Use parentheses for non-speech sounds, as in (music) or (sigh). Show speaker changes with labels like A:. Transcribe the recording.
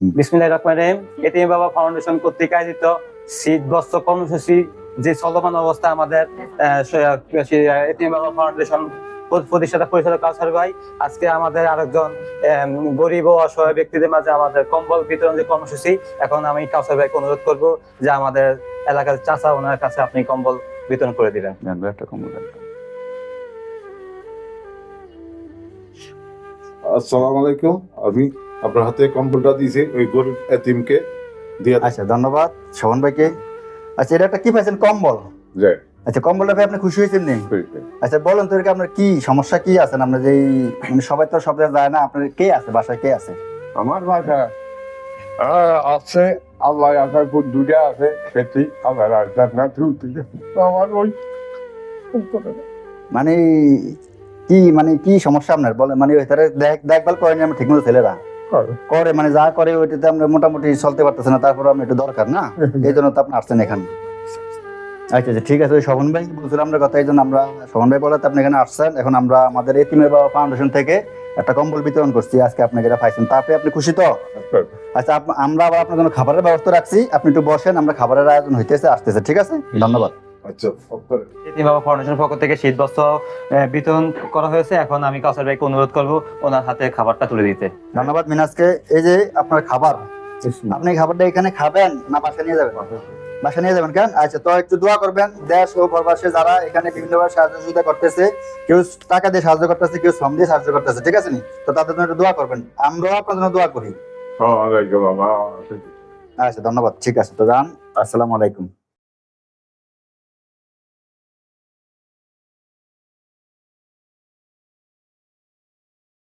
A: হুম।
B: বিসমিল্লাহির রহিম এটিএম বাবা ফাউন্ডেশন কর্তৃক আয়োজিত শীত বস্ত্র কর্মসূচি যে চলমান অবস্থা আমাদের এটিএম বাবা ফাউন্ডেশন প্রতিষ্ঠাতা পরিচালক কাউসার ভাই আজকে আমাদের আরেকজন গরিব ও অসহায় ব্যক্তিদের মাঝে আমাদের কম্বল বিতরণ যে কর্মসূচি এখন আমি কাউসার ভাইকে অনুরোধ করব যে আমাদের এলাকার চাচা ওনার কাছে আপনি কম্বল বিতরণ করে দিবেন
A: দেন একটা কম্বল।
C: আসসালামু আলাইকুম আমি আপনার হাতে কম্পিউটার দিয়েছি ওই গরিব এতিমকে দিয়ে
A: আচ্ছা ধন্যবাদ শোভন ভাইকে। আচ্ছা এটা একটা কি পাইছেন কম্বল?
C: যায়
A: আচ্ছা কম্বলটা ভাই আপনি খুশি হয়েছেন নি? আচ্ছা বলেন তো এরকম আপনার কি সমস্যা কি আছেন আপনার যে মানে সবাই তো সব জায়গায় যায় না আপনার কে আছে? বাসায় কে আছে?
D: আমার বাসা আছে আল্লাহ আসার পর দুটা আছে সেটি আল্লাহ রাস্তার না আমার ওই
A: মানে কি মানে কি সমস্যা আপনার? বলেন মানে দেখভাল করেনি আমরা ঠিকমতো ছেলেরা। করে। মানে যা করে ওইটাতে আমরা মোটামুটি চলতে পারতেছে না তারপর আমি একটু দরকার না? (laughs) এই জন্য তো আপনি আসছেন এখানে। আচ্ছা আচ্ছা ঠিক আছে ওই শোভন ভাই বলছিলাম আমরা কথা এই জন্য আমরা শোভন ভাই বলে আপনি এখানে আসছেন। এখন আমরা আমাদের এতিমের বাবা ফাউন্ডেশন থেকে একটা কম্বল বিতরণ করছি আজকে আপনাকে এটা পাইছেন তারপরে আপনি খুশি তো? আচ্ছা। আমরা আবার আপনার জন্য খাবারের ব্যবস্থা রাখছি আপনি একটু বসেন আমরা খাবারের আয়োজন হইতেছে আসতেছে ঠিক আছে? ধন্যবাদ।
C: আচ্ছা
B: বাবা ফাউন্ডেশন পক্ষ থেকে শীত বস্ত্র বিতরণ করা হয়েছে। এখন আমি কাউসার ভাইকে অনুরোধ করব ওনার হাতে খাবারটা তুলে দিতে।
A: ধন্যবাদ মিনাজকে। এই যে আপনার খাবার আপনি খাবারটা এখানে খাবেন না বাসা নিয়ে যাবেন? বাসা নিয়ে যাবেন কেন? আচ্ছা তো একটু দোয়া করবেন। দেশ ও প্রবাসে যারা এখানে বিভিন্নভাবে সাহায্য করতেছে কেউ টাকা দিয়ে সাহায্য করতেছে কেউ শ্রম দিয়ে সাহায্য করতেছে ঠিক আছে নি? তো তাদের জন্য একটু দোয়া করবেন। আমরাও আপনার জন্য দোয়া করি। আচ্ছা ধন্যবাদ। ঠিক আছে তো যান। আসসালামু আলাইকুম।